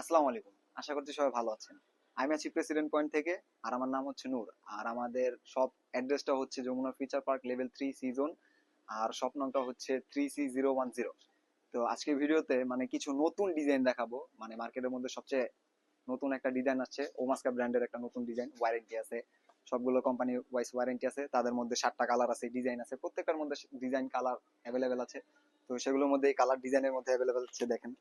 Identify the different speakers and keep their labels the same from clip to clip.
Speaker 1: আসসালামু আলাইকুম। আশা করছি সবাই ভালো আছেন। আমি আছি প্রেসিডেন্ট পয়েন্ট থেকে, আর আমার নাম হচ্ছে নূর। আর আমাদের সব অ্যাড্রেসটা হচ্ছে Jamuna future park level three C zone আর শপ নামটা হচ্ছে three C zero one zero তো আজকের ভিডিওতে মানে কিছু নতুন ডিজাইন দেখাবো। মানে মার্কেটের মধ্যে সবচেয়ে নতুন একটা ডিজাইন আছে ওমাস্কা ব্র্যান্ডের একটা নতুন ডিজাইন ওয়ারেন্টি আছে। সবগুলো কোম্পানি ওয়াইস ওয়ারেন্টি আছে। তাদের মধ্যে সাতটা কালার আছে ডিজাইন আছে। প্রত্যেকটার মধ্যে ডিজাইন কালার অ্যাভেলেবেল আছে। তো সেগুলোর মধ্যে এই কালার ডিজাইনের মধ্যে অ্যাভেলেবেল আছে, দেখেন।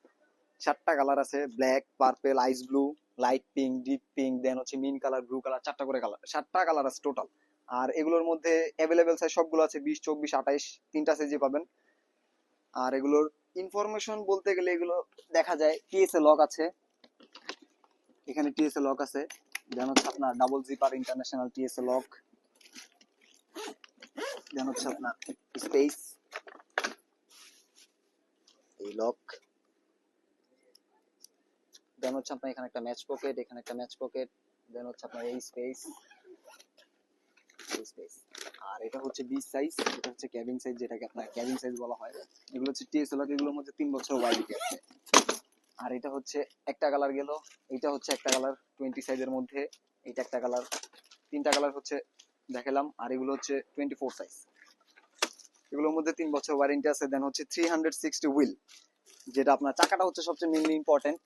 Speaker 1: চারটা কালার আছে black purple ice blue light pink deep pink then হচ্ছে মিন কালার ব্লু কালার চারটা করে কালার সাতটা কালার আছে টোটাল আর এগুলোর মধ্যে অ্যাভেলেবেল সাইজ সবগুলো আছে বিশ, চব্বিশ, আঠাইশ, তিনটা সাইজে পাবেন। আর এগুলোর ইনফরমেশন বলতে গেলে এগুলো দেখা যায় টিএসএ লক আছে। এখানে টিএসএ লক আছে। দেন হচ্ছে আপনার double zipper international TSA lock then হচ্ছে আপনার স্পেস এই লক দেন হচ্ছে আপনার এখানে একটা ম্যাচ পকেট এখানে একটা ম্যাচ পকেট দেন হচ্ছে আপনার এই স্পেস আর এটা হচ্ছে বি সাইজ এটা হচ্ছে ক্যাবিন সাইজ যেটাকে আপনার ক্যাবিন সাইজ বলা হয়। এগুলো হচ্ছে টিএসএল এগুলোর মধ্যে তিন বছর ওয়ারেন্টি আছে আর এটা হচ্ছে একটা কালার গেল, এটা হচ্ছে একটা কালার টোয়েন্টি সাইজের মধ্যে, এটা একটা কালার তিনটা কালার হচ্ছে দেখালাম, আর এগুলো হচ্ছে টোয়েন্টি ফোর সাইজ এগুলোর মধ্যে তিন বছর ওয়ারেন্টি আছে দেন হচ্ছে থ্রি হান্ড্রেড সিক্সটি হুইল যেটা আপনার চাকাটা হচ্ছে সবচেয়ে মেনলি ইম্পর্টেন্ট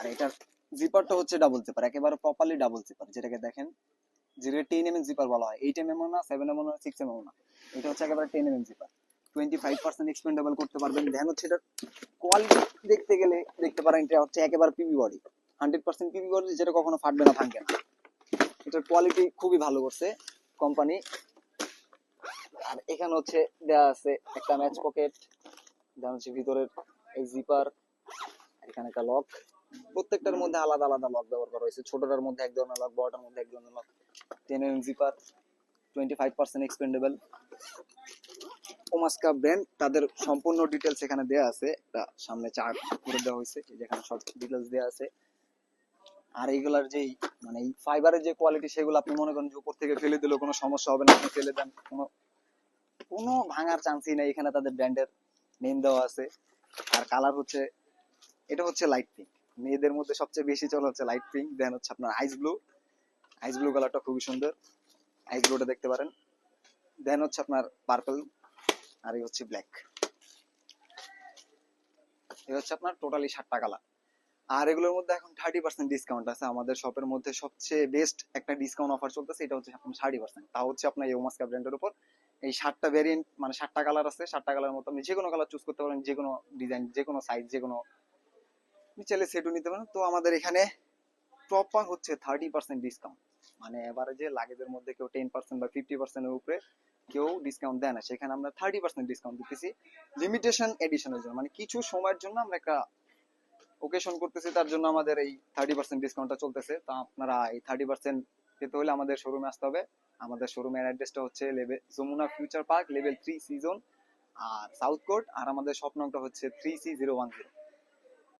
Speaker 1: আর এটার জিপারটা হচ্ছে ডাবল জিপার একেবারে প্রপারলি ডাবল জিপার যেটাকে দেখেন যেটা টেন এম এম জিপার বলা হয়। এইট এম এম না সেভেন এম না সিক্স এম না। এটা হচ্ছে একেবারে ten M M zipper twenty five percent expandable করতে পারবেন। দেন হচ্ছে এটার কোয়ালিটি দেখতে গেলে দেখতে পারেন, এটা হচ্ছে একেবারে PB body hundred percent PB body যেটা কখনো ফাটবে না, ভাঙবে না। এটার কোয়ালিটি খুবই ভালো করছে কোম্পানি আর এখানে হচ্ছে দেওয়া আছে একটা ম্যাচ পকেট দেন হচ্ছে ভিতরের এই জিপার এখানে একটা লক প্রত্যেকটার মধ্যে আলাদা আলাদা লক ব্যবহার করা হয়েছে। ছোটটার মধ্যে এক ধরনের লক, বড়টার মধ্যে এক ধরনের lock. Ten M zipper twenty five percent expandable Omaska brand তাদের সম্পূর্ণ ডিটেলস এখানে দেওয়া আছে। একটা সামনে চার্ট করে দেওয়া হয়েছে যেখানে সব ডিটেলস দেওয়া আছে। আর এইগুলার যেই মানে এই ফাইবারের যে কোয়ালিটি সেগুলো আপনি মনে করেন যে উপর থেকে ফেলে দিলেও কোনো সমস্যা হবে না, আপনি ফেলে দেন। কোনো কোনো ভাঙার চান্সই নেই। এখানে তাদের ব্র্যান্ডের নেম দেওয়া আছে। আর কালার হচ্ছে, এটা হচ্ছে লাইট পিঙ্ক মেয়েদের মধ্যে সবচেয়ে বেশি চলে হচ্ছে লাইট পিঙ্ক দেন হচ্ছে আপনার আইস ব্লু আইস ব্লু কালারটা খুবই সুন্দর। আইস ব্লুটা দেখতে পারেন। দেন হচ্ছে আপনার পার্পল আর এই হচ্ছে ব্ল্যাক এই হচ্ছে আপনার টোটালি সাতটা কালার আর এগুলোর মধ্যে এখন থার্টি পার্সেন্ট ডিসকাউন্ট আছে। আমাদের শপের মধ্যে সবচেয়ে বেস্ট একটা ডিসকাউন্ট অফার চলতেছে। এটা হচ্ছে এখন থার্টি পার্সেন্ট তা হচ্ছে আপনার ইউমাস্কা ব্র্যান্ডের উপর। এই সাতটা ভেরিয়েন্ট মানে সাতটা কালার আছে। সাতটা কালার মতো আপনি যে কোনো কালার চুজ করতে পারেন। যে কোনো ডিজাইন যে কোনো সাইজ যে কোনো আপনি চাইলে সেটও নিতে পারেন। তো আমাদের এখানে প্রপার হচ্ছে থার্টি পার্সেন্ট ডিসকাউন্ট মানে এবারে যে লাগেজের মধ্যে কেউ টেন পার্সেন্ট বা ফিফটি পার্সেন্টের উপরে কেউ ডিসকাউন্ট দেয় না। সেখানে আমরা থার্টি পার্সেন্ট ডিসকাউন্ট দিতেছি। লিমিটেশন এডিশনের জন্য। মানে কিছু সময়ের জন্য আমরা একটা ওকেশন করতেছি, তার জন্য আমাদের এই থার্টি পার্সেন্ট ডিসকাউন্টটা চলতেছে। তো আপনারা এই থার্টি পার্সেন্ট পেতে হলে আমাদের শোরুমে আসতে হবে। আমাদের শোরুমের অ্যাড্রেসটা হচ্ছে level Jamuna future park level three C zone আর সাউথ কোর্ট আর আমাদের নামটা হচ্ছে three C zero one zero